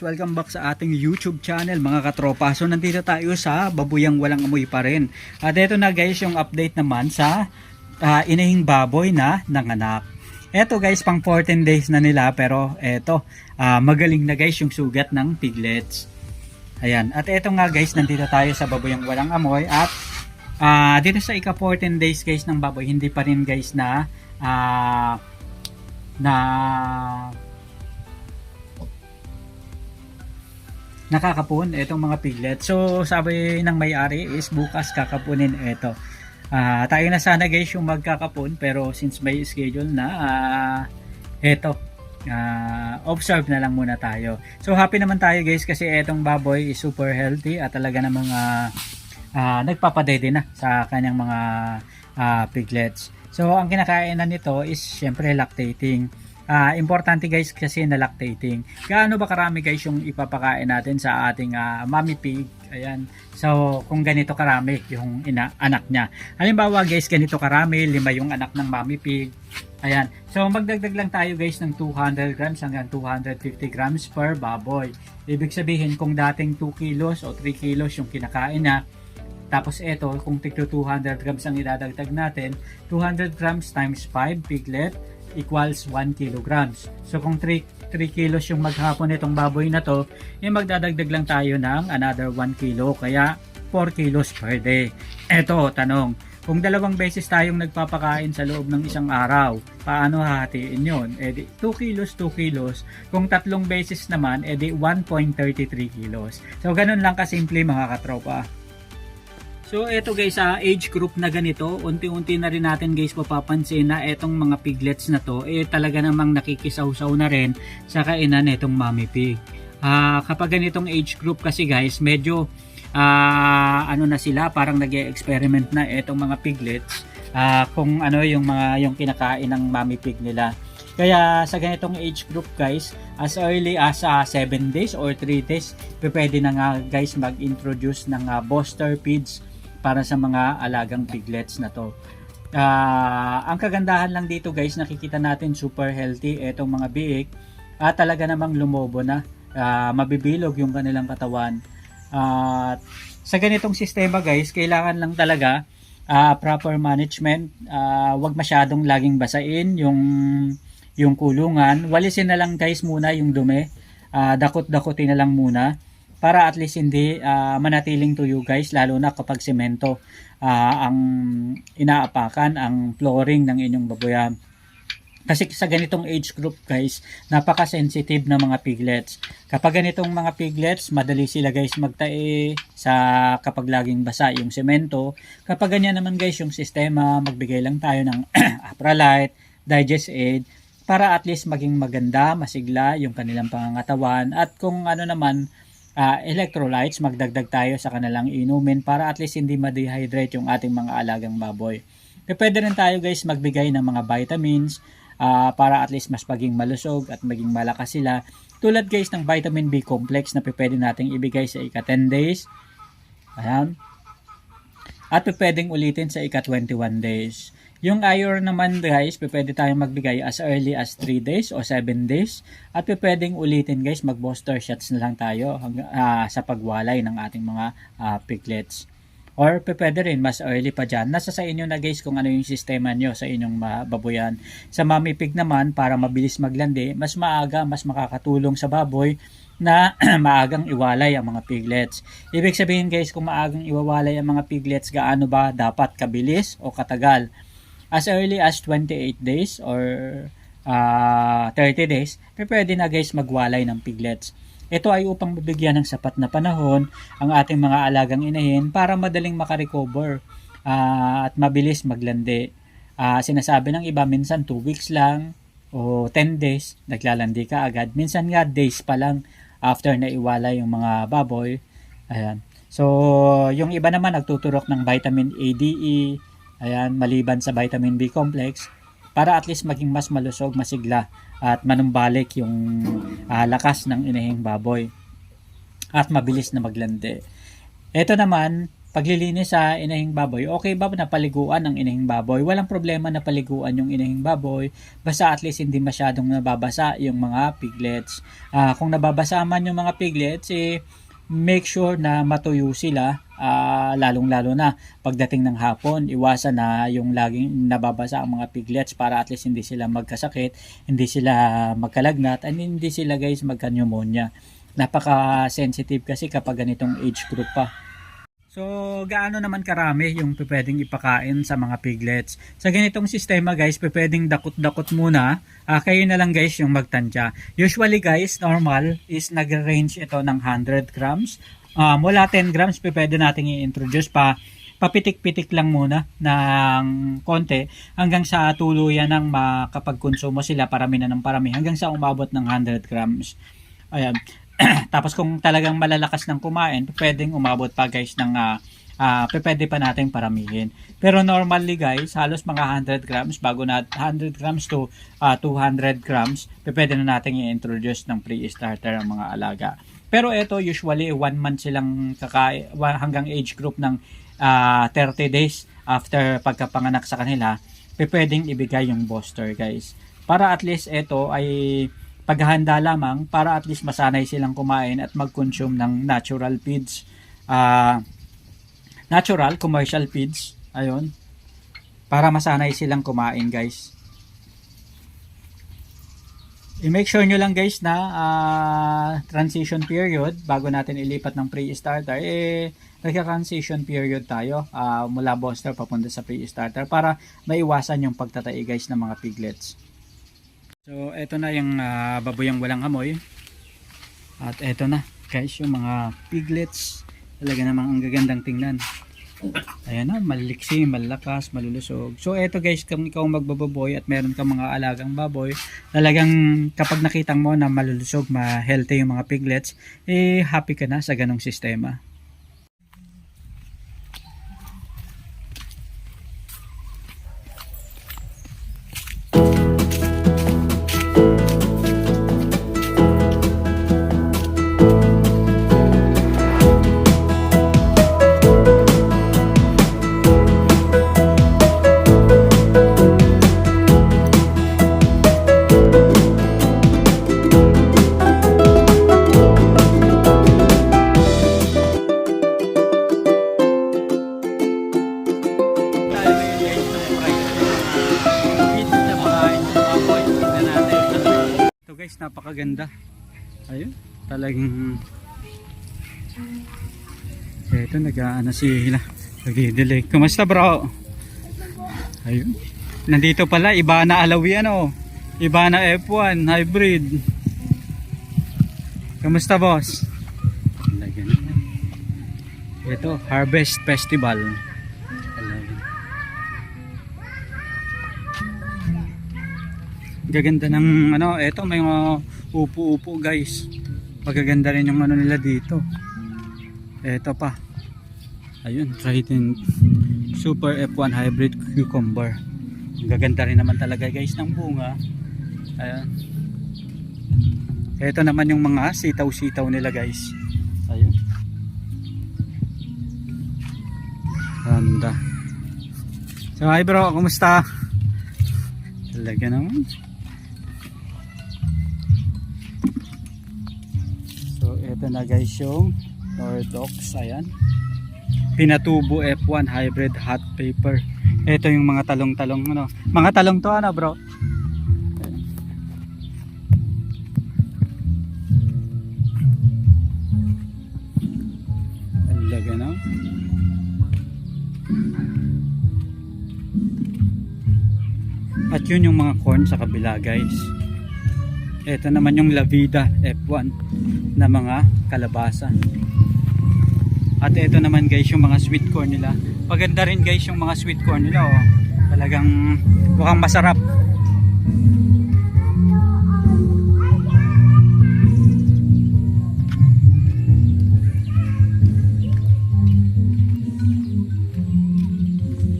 welcome back sa ating YouTube channel mga katropa. So nandito tayo sa babuyang walang amoy pa rin. At ito na guys yung update naman sa uh, inahing baboy na nanganak. Ito guys pang 14 days na nila pero eto uh, magaling na guys yung sugat ng piglets. Ayan. At ito nga guys, nandito tayo sa babuyang walang amoy at uh, dito sa ika 14 days guys ng baboy, hindi pa rin guys na uh, na nakakapun itong mga piglet. So sabi ng may-ari is bukas kakapunin ito. Ah, tayo na sana guys yung magkakapun pero since may schedule na uh, ito ah, observe na lang muna tayo. So happy naman tayo guys kasi itong baboy is super healthy at talaga namang uh, uh, nagpapadede na sa kanyang mga uh, piglets. So ang kinakain na nito is syempre lactating. Ah, importante guys kasi na lactating. Gaano ba karami guys yung ipapakain natin sa ating uh, mommy pig? Ayan. So, kung ganito karami yung ina anak niya. Halimbawa guys, ganito karami, lima yung anak ng mommy pig. Ayan. So, magdagdag lang tayo guys ng 200 grams hanggang 250 grams per baboy. Ibig sabihin, kung dating 2 kilos o 3 kilos yung kinakain niya, tapos ito, kung tigto 200 grams ang idadagdag natin, 200 grams times 5 piglet, equals 1 kilograms. So kung 3, 3 kilos yung maghapon nitong baboy na to, eh magdadagdag lang tayo ng another 1 kilo. Kaya 4 kilos per day. Eto, tanong. Kung dalawang beses tayong nagpapakain sa loob ng isang araw, paano hahatiin yon? E di 2 kilos, 2 kilos. Kung tatlong beses naman, e di 1.33 kilos. So ganun lang kasimple mga katropa. So eto guys sa age group na ganito, unti-unti na rin natin guys papapansin na etong mga piglets na to eh talaga namang nakikisaw-saw na rin sa kainan nitong mommy pig. Uh, kapag ganitong age group kasi guys, medyo uh, ano na sila, parang nag experiment na etong mga piglets uh, kung ano yung mga yung kinakain ng mommy pig nila. Kaya sa ganitong age group guys, as early as uh, 7 days or 3 days, pwede na nga guys mag-introduce ng uh, booster feeds para sa mga alagang piglets na to. Uh, ang kagandahan lang dito guys, nakikita natin super healthy itong mga biik at talaga namang lumobo na. Uh, mabibilog yung kanilang katawan. At uh, sa ganitong sistema guys, kailangan lang talaga uh, proper management. Uh, wag masyadong laging basain yung yung kulungan. Walisin na lang guys muna yung dumi. Uh, dakot-dakotin na lang muna para at least hindi uh, manatiling tuyo guys lalo na kapag semento uh, ang inaapakan ang flooring ng inyong baboyan. Kasi sa ganitong age group guys, napaka-sensitive na mga piglets. Kapag ganitong mga piglets, madali sila guys magtae sa kapag laging basa yung semento. Kapag ganyan naman guys yung sistema, magbigay lang tayo ng Apralite, Digest Aid, para at least maging maganda, masigla yung kanilang pangangatawan. At kung ano naman, uh, electrolytes, magdagdag tayo sa kanilang inumin para at least hindi ma-dehydrate yung ating mga alagang baboy. E pwede rin tayo guys magbigay ng mga vitamins uh, para at least mas maging malusog at maging malakas sila. Tulad guys ng vitamin B complex na pwede nating ibigay sa ika 10 days. Ayan. At pwedeng ulitin sa ika 21 days. Yung iron naman guys, pwede tayong magbigay as early as 3 days o 7 days. At pwedeng ulitin guys, mag-booster shots na lang tayo uh, sa pagwalay ng ating mga uh, piglets. Or pwede rin mas early pa dyan. Nasa sa inyo na guys kung ano yung sistema nyo sa inyong baboyan. Sa mami pig naman, para mabilis maglandi, mas maaga, mas makakatulong sa baboy na maagang iwalay ang mga piglets. Ibig sabihin guys, kung maagang iwawalay ang mga piglets, gaano ba dapat kabilis o katagal? As early as 28 days or uh, ah, 30 days, pwede na guys magwalay ng piglets. Ito ay upang bibigyan ng sapat na panahon ang ating mga alagang inahin para madaling makarecover uh, at mabilis maglandi. Uh, sinasabi ng iba minsan 2 weeks lang o 10 days naglalandi ka agad. Minsan nga days pa lang after na iwalay yung mga baboy. Ayan. So, yung iba naman nagtuturok ng vitamin A, D, E, Ayan, maliban sa vitamin B complex para at least maging mas malusog, masigla at manumbalik yung uh, lakas ng inahing baboy at mabilis na maglandi. Ito naman, paglilinis sa inahing baboy, okay ba na paliguan ang inahing baboy? Walang problema na paliguan yung inahing baboy, basta at least hindi masyadong nababasa yung mga piglets. Ah, kung nababasa man yung mga piglets, eh, make sure na matuyo sila, ah, lalong-lalo na pagdating ng hapon, iwasan na yung laging nababasa ang mga piglets para at least hindi sila magkasakit, hindi sila magkalagnat, and hindi sila guys magka-pneumonia. Napaka-sensitive kasi kapag ganitong age group pa. So, gaano naman karami yung pwedeng ipakain sa mga piglets? Sa ganitong sistema guys, pwedeng dakot-dakot muna. Ah, kayo na lang guys yung magtansya. Usually guys, normal is nag-range ito ng 100 grams. Ah, mula 10 grams, pwede natin i-introduce pa papitik-pitik lang muna ng konti hanggang sa tuluyan ng makapagkonsumo sila parami na ng parami hanggang sa umabot ng 100 grams. Ayan. Tapos kung talagang malalakas ng kumain, pwedeng umabot pa guys ng ah ah, pwede pa nating paramihin. Pero normally guys, halos mga 100 grams bago na 100 grams to ah, 200 grams, pwede na nating i-introduce ng pre-starter ang mga alaga. Pero ito usually 1 month silang kakain hanggang age group ng ah, 30 days after pagkapanganak sa kanila, pwedeng ibigay yung booster guys. Para at least ito ay paghahanda lamang para at least masanay silang kumain at mag-consume ng natural feeds. Ah, natural, commercial feeds. Ayun. Para masanay silang kumain, guys. I-make sure nyo lang guys na ah, transition period bago natin ilipat ng pre-starter eh nagka-transition period tayo ah, mula booster papunta sa pre-starter para maiwasan yung pagtatai guys ng mga piglets. So eto na yung uh, baboyang walang amoy. At eto na guys yung mga piglets. Talaga namang ang gagandang tingnan. Ayan na, maliksi, malakas, malulusog. So eto guys, kung ikaw magbababoy at meron kang mga alagang baboy, talagang kapag nakita mo na malulusog, ma-healthy yung mga piglets, eh happy ka na sa ganong sistema. Napakaganda. Ayun talagang ito nag-aano sila nagdidelay kumusta bro? Ayun nandito pala Ibana Alawi ano? Ibana F1 hybrid. Kamusta boss? Ito Harvest Festival. Gaganda ng ano, eto may mga upo-upo guys. Pagaganda rin yung ano nila dito. Eto pa. Ayun, Trident Super F1 Hybrid Cucumber. Gaganda rin naman talaga guys ng bunga. Ayun. Eto naman yung mga sitaw-sitaw nila guys. Ayun. Ganda. So hi bro, kumusta? Talaga naman. Ito na guys yung Nordox, ayan. Pinatubo F1 hybrid hot paper. Ito yung mga talong-talong ano. Mga talong to ano bro? Talaga? At yun yung mga corn sa kabila guys. Ito naman yung La Vida F1 na mga kalabasa. At ito naman guys yung mga sweet corn nila. Maganda rin guys yung mga sweet corn nila oh. Talagang mukhang masarap.